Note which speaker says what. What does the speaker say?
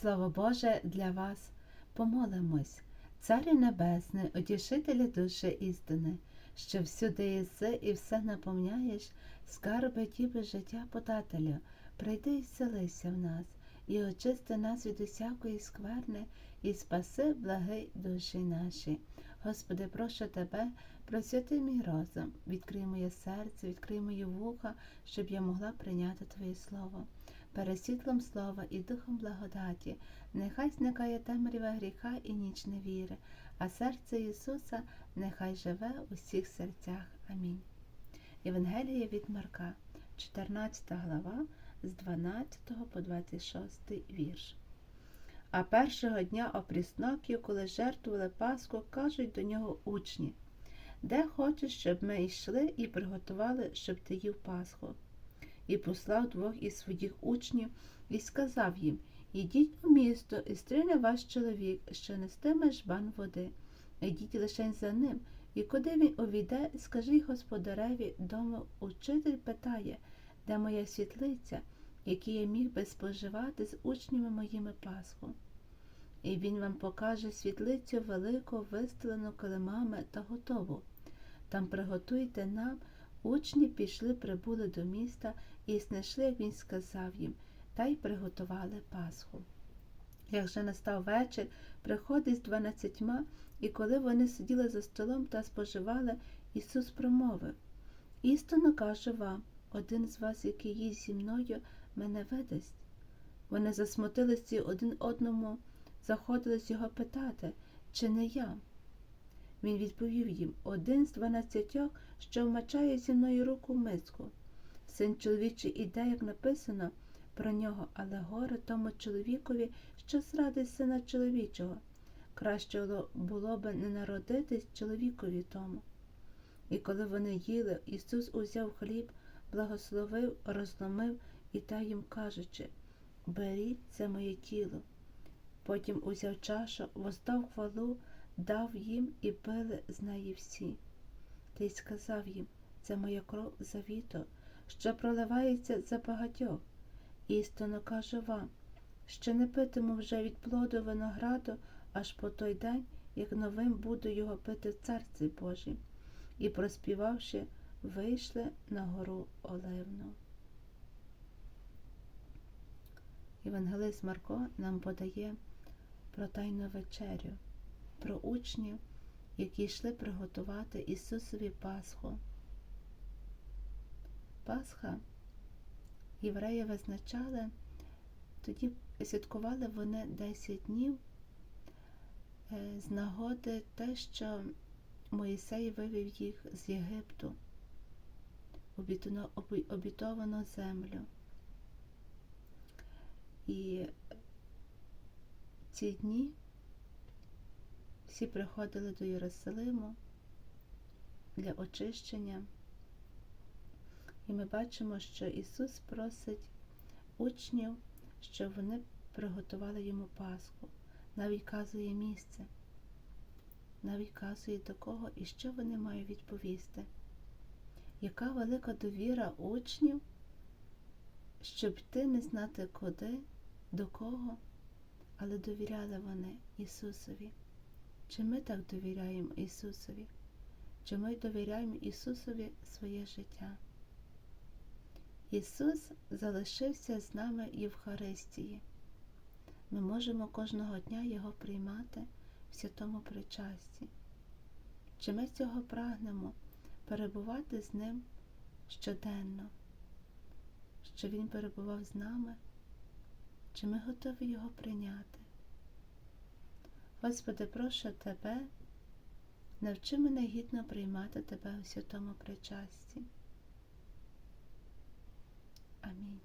Speaker 1: Слово Боже для вас. Помолимось, Царю Небесний, утішителю душі істини, що всюди єси і все наповняєш, скарби тіби життя подателю, прийди і вселися в нас, і очисти нас від усякої скверни, і спаси благи душі наші. Господи, прошу Тебе, просвяти мій розум, відкрий моє серце, відкрий мої вуха, щоб я могла прийняти Твоє Слово. Перед світлом слова і духом благодаті, нехай зникає темрява гріха і ніч невіри, а серце Ісуса нехай живе у всіх серцях. Амінь. Євангелія від Марка, 14 глава, з 12 по 26 вірш. А першого дня опрісноп'ю, коли жертвували Пасху, кажуть до нього учні, де хочеш, щоб ми йшли і приготували, щоб ти їв Пасху. І послав двох із своїх учнів і сказав їм Ідіть у місто, і стріне ваш чоловік, що нестиме жбан води. Ідіть лише за ним, і куди він увійде, скажіть господареві дому, учитель питає, де моя світлиця, які я міг би споживати з учнями моїми Пасху. І він вам покаже світлицю велику, вистелену килимами та готову. Там приготуйте нам. Учні пішли, прибули до міста і знайшли, як він сказав їм, та й приготували Пасху. Як же настав вечір, приходить з дванадцятьма, і коли вони сиділи за столом та споживали, Ісус промовив Істинно кажу вам, один з вас, який їсть зі мною, мене видасть. Вони засмутилися один одному, заходились його питати, чи не я. Він відповів їм один з дванадцятьох, що вмачає зі мною руку в миску. Син чоловічий іде, як написано про нього, але горе тому чоловікові, що зрадить сина чоловічого. Краще було б не народитись чоловікові тому. І коли вони їли, Ісус узяв хліб, благословив, розломив і та їм кажучи Беріть це моє тіло. Потім узяв чашу, воздав хвалу, дав їм і пили з неї всі. Та й сказав їм це моя кров завіто, що проливається за багатьох. Істинно кажу вам, що не питиму вже від плоду винограду аж по той день, як новим буду його пити в Царстві Божім. І, проспівавши, вийшли на гору Оливну. Євангелист Марко нам подає про тайну вечерю, про учнів, які йшли приготувати Ісусові Пасху. Пасха євреї визначали, тоді святкували вони 10 днів з нагоди те, що Моїсей вивів їх з Єгипту, обітовану землю. І ці дні всі приходили до Єрусалиму для очищення. І ми бачимо, що Ісус просить учнів, щоб вони приготували йому Пасху, навіть казує місце, навіть казує до кого і що вони мають відповісти. Яка велика довіра учнів, щоб ти не знати куди, до кого, але довіряли вони Ісусові. Чи ми так довіряємо Ісусові? Чи ми довіряємо Ісусові своє життя? Ісус залишився з нами Євхаристії. Ми можемо кожного дня Його приймати в святому причасті. Чи ми цього прагнемо перебувати з Ним щоденно, що Він перебував з нами, чи ми готові Його прийняти? Господи, прошу Тебе, навчи мене гідно приймати Тебе у святому причасті. Амінь.